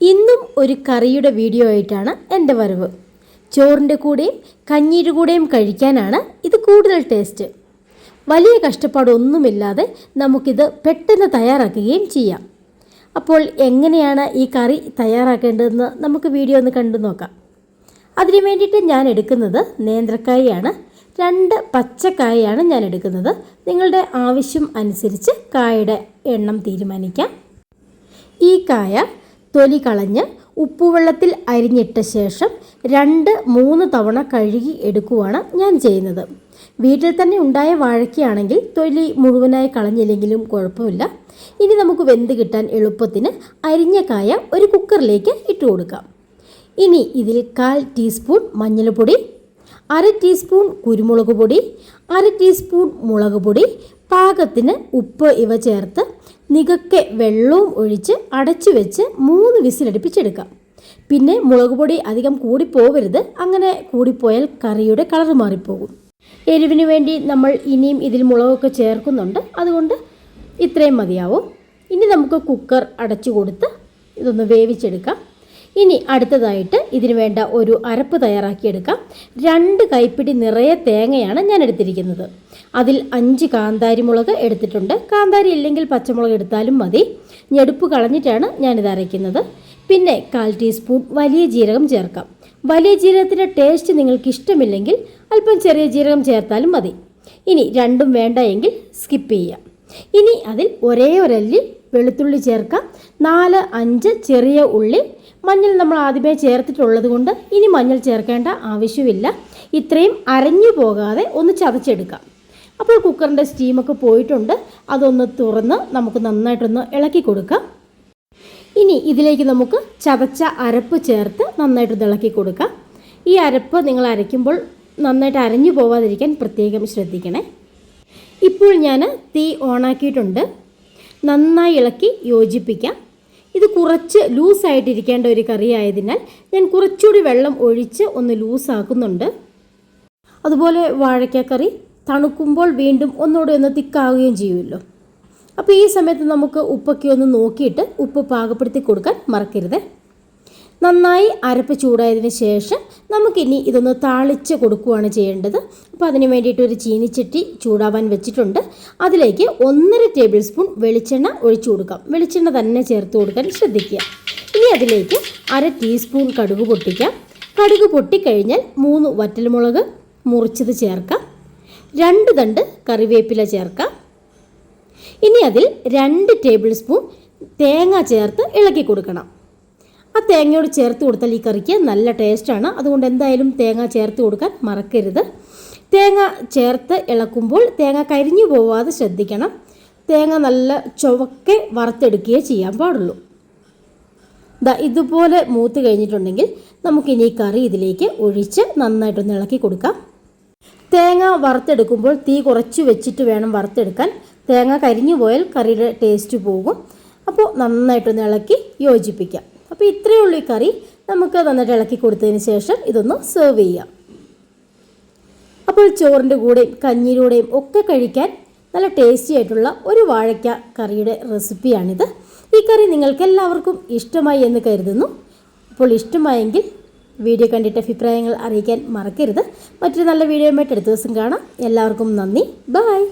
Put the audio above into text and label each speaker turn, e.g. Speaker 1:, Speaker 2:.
Speaker 1: ഇന്നും ഒരു കറിയുടെ വീഡിയോ ആയിട്ടാണ് എന്റെ വരവ്. ചോറിന്റെ കൂടെയും കഞ്ഞീരുടെ കൂടെയും കഴിക്കാനാണ് ഇത് കൂടുതൽ ടേസ്റ്റ്. വലിയ കഷ്ടപ്പാടൊന്നുമില്ലാതെ നമുക്കിത് പെട്ടെന്ന് തയ്യാറാക്കുകയും ചെയ്യാം. അപ്പോൾ എങ്ങനെയാണ് ഈ കറി തയ്യാറാക്കേണ്ടതെന്ന് നമുക്ക് വീഡിയോ ഒന്ന് കണ്ടു നോക്കാം. അതിനു വേണ്ടിയിട്ട് ഞാൻ എടുക്കുന്നത് നേന്ത്രക്കായയാണ് രണ്ട് പച്ചക്കായയാണ് ഞാൻ എടുക്കുന്നത്. നിങ്ങളുടെ ആവശ്യം അനുസരിച്ച് കായയുടെ എണ്ണം തീരുമാനിക്കാം. ഈ കായ തൊലി കളഞ്ഞ് ഉപ്പുവെള്ളത്തിൽ അരിഞ്ഞിട്ട ശേഷം രണ്ട് മൂന്ന് തവണ കഴുകി എടുക്കുവാണ് ഞാൻ ചെയ്യുന്നത്. വീട്ടിൽ തന്നെ ഉണ്ടായ വാഴയ്ക്കാണെങ്കിൽ തൊലി മുഴുവനായി കളഞ്ഞില്ലെങ്കിലും കുഴപ്പമില്ല. ഇനി നമുക്ക് വെന്ത് കിട്ടാൻ എളുപ്പത്തിന് അരിഞ്ഞ കായ ഒരു കുക്കറിലേക്ക് ഇട്ട് കൊടുക്കാം. ഇനി ഇതിൽ കാൽ ടീസ്പൂൺ മഞ്ഞൾപ്പൊടി അര ടീസ്പൂൺ കുരുമുളക് പൊടി അര ടീസ്പൂൺ മുളക് പൊടി പാകത്തിന് ഉപ്പ് ഇവ ചേർത്ത് നികക്കെ വെള്ളവും ഒഴിച്ച് അടച്ചു വെച്ച് മൂന്ന് വിസിലടിപ്പിച്ചെടുക്കാം. പിന്നെ മുളക് പൊടി അധികം കൂടിപ്പോവരുത് അങ്ങനെ കൂടിപ്പോയാൽ കറിയുടെ കളർ മാറിപ്പോകും. എരിവിന് വേണ്ടി നമ്മൾ ഇനിയും ഇതിൽ മുളകൊക്കെ ചേർക്കുന്നുണ്ട് അതുകൊണ്ട് ഇത്രയും മതിയാവും. ഇനി നമുക്ക് കുക്കർ അടച്ചു കൊടുത്ത് ഇതൊന്ന് വേവിച്ചെടുക്കാം. ഇനി അടുത്തതായിട്ട് ഇതിന് വേണ്ട ഒരു അരപ്പ് തയ്യാറാക്കിയെടുക്കാം. രണ്ട് കൈപ്പിടി നിറയെ തേങ്ങയാണ് ഞാൻ എടുത്തിരിക്കുന്നത്. അതിൽ അഞ്ച് കാന്താരി മുളക് എടുത്തിട്ടുണ്ട്. കാന്താരി ഇല്ലെങ്കിൽ പച്ചമുളക് എടുത്താലും മതി. ഞെടുപ്പ് കളഞ്ഞിട്ടാണ് ഞാനിത് അരയ്ക്കുന്നത്. പിന്നെ കാൽ ടീസ്പൂൺ വലിയ ജീരകം ചേർക്കാം. വലിയ ജീരകത്തിന്റെ ടേസ്റ്റ് നിങ്ങൾക്ക് ഇഷ്ടമില്ലെങ്കിൽ അല്പം ചെറിയ ജീരകം ചേർത്താലും മതി. ഇനി രണ്ടും വേണ്ട എങ്കിൽ സ്കിപ്പ് ചെയ്യാം. ഇനി അതിൽ ഒരേ ഒരല്ലി വെളുത്തുള്ളി ചേർക്കാം. നാല് അഞ്ച് ചെറിയ ഉള്ളി. മഞ്ഞൾ നമ്മൾ ആദ്യമേ ചേർത്തിട്ടുള്ളത് കൊണ്ട് ഇനി മഞ്ഞൾ ചേർക്കേണ്ട ആവശ്യമില്ല. ഇത്രയും അരഞ്ഞു പോകാതെ ഒന്ന് ചതച്ചെടുക്കാം. അപ്പോൾ കുക്കറിന്റെ സ്റ്റീമൊക്കെ പോയിട്ടുണ്ട്. അതൊന്ന് തുറന്ന് നമുക്ക് നന്നായിട്ടൊന്ന് ഇളക്കി കൊടുക്കാം. ഇനി ഇതിലേക്ക് നമുക്ക് ചതച്ച അരപ്പ് ചേർത്ത് നന്നായിട്ട് ഇളക്കി കൊടുക്കാം. ഈ അരപ്പ് നിങ്ങൾ അരയ്ക്കുമ്പോൾ നന്നായിട്ട് അരഞ്ഞു പോവാതിരിക്കാൻ പ്രത്യേകം ശ്രദ്ധിക്കണേ. ഇപ്പോൾ ഞാൻ തീ ഓണാക്കിയിട്ടുണ്ട്. നന്നായി ഇളക്കി യോജിപ്പിക്കാം. ഇത് കുറച്ച് ലൂസായിട്ടിരിക്കേണ്ട ഒരു കറി ആയതിനാൽ ഞാൻ കുറച്ചുകൂടി വെള്ളം ഒഴിച്ച് ഒന്ന് ലൂസാക്കുന്നുണ്ട്. അതുപോലെ വാഴയ്ക്കക്കറി തണുക്കുമ്പോൾ വീണ്ടും ഒന്നുകൂടെ ഒന്ന് തിക്കാവുകയും ചെയ്യുമല്ലോ. അപ്പോൾ ഈ സമയത്ത് നമുക്ക് ഉപ്പൊക്കെ ഒന്ന് നോക്കിയിട്ട് ഉപ്പ് പാകപ്പെടുത്തി കൊടുക്കാൻ മറക്കരുത്. നന്നായി അരപ്പ് ചൂടായതിന് ശേഷം നമുക്കിനി ഇതൊന്ന് താളിച്ച് കൊടുക്കുകയാണ് ചെയ്യേണ്ടത്. അപ്പോൾ അതിന് വേണ്ടിയിട്ട് ഒരു ചീനിച്ചട്ടി ചൂടാവാൻ വെച്ചിട്ടുണ്ട്. അതിലേക്ക് ഒന്നര ടേബിൾ സ്പൂൺ വെളിച്ചെണ്ണ ഒഴിച്ചു കൊടുക്കാം. വെളിച്ചെണ്ണ തന്നെ ചേർത്ത് കൊടുക്കാൻ ശ്രദ്ധിക്കുക. ഇനി അതിലേക്ക് അര ടീസ്പൂൺ കടുക് പൊട്ടിക്കാം. കടുക് പൊട്ടിക്കഴിഞ്ഞാൽ മൂന്ന് വറ്റൽമുളക് മുറിച്ചത് ചേർക്കാം. രണ്ട് തണ്ട് കറിവേപ്പില ചേർക്കാം. ഇനി അതിൽ രണ്ട് ടേബിൾ സ്പൂൺ തേങ്ങ ചേർത്ത് ഇളക്കി കൊടുക്കണം. ആ തേങ്ങയോട് ചേർത്ത് കൊടുത്താൽ ഈ കറിക്ക് നല്ല ടേസ്റ്റാണ് അതുകൊണ്ട് എന്തായാലും തേങ്ങ ചേർത്ത് കൊടുക്കാൻ മറക്കരുത്. തേങ്ങ ചേർത്ത് ഇളക്കുമ്പോൾ തേങ്ങ കരിഞ്ഞു പോവാതെ ശ്രദ്ധിക്കണം. തേങ്ങ നല്ല ചുവക്കെ വറുത്തെടുക്കുകയേ ചെയ്യാൻ പാടുള്ളൂ. ദാ ഇതുപോലെ മൂത്ത് കഴിഞ്ഞിട്ടുണ്ടെങ്കിൽ നമുക്കിനി ഈ കറി ഇതിലേക്ക് ഒഴിച്ച് നന്നായിട്ടൊന്ന് ഇളക്കി കൊടുക്കാം. തേങ്ങ വറുത്തെടുക്കുമ്പോൾ തീ കുറച്ച് വെച്ചിട്ട് വേണം വറുത്തെടുക്കാൻ. തേങ്ങ കരിഞ്ഞു പോയാൽ കറിയുടെ ടേസ്റ്റ് പോകും. അപ്പോൾ നന്നായിട്ടൊന്ന് ഇളക്കി യോജിപ്പിക്കാം. അപ്പോൾ ഇത്രയേ ഉള്ളൂ ഈ കറി. നമുക്ക് നന്നായിട്ട് ഇളക്കി കൊടുത്തതിന് ശേഷം ഇതൊന്ന് സെർവ് ചെയ്യാം. അപ്പോൾ ചോറിന്റെ കൂടെയും കഞ്ഞിയിലൂടെയും ഒക്കെ കഴിക്കാൻ നല്ല ടേസ്റ്റി ആയിട്ടുള്ള ഒരു വാഴയ്ക്ക കറിയുടെ റെസിപ്പിയാണിത് ഈ കറി നിങ്ങൾക്ക് എല്ലാവർക്കും ഇഷ്ടമായി എന്ന് കരുതുന്നു. അപ്പോൾ ഇഷ്ടമായെങ്കിൽ വീഡിയോ കണ്ടിട്ട് അഭിപ്രായങ്ങൾ അറിയിക്കാൻ മറക്കരുത്. മറ്റൊരു നല്ല വീഡിയോയുമായിട്ട് അടുത്ത ദിവസം കാണാം. എല്ലാവർക്കും നന്ദി. ബൈ.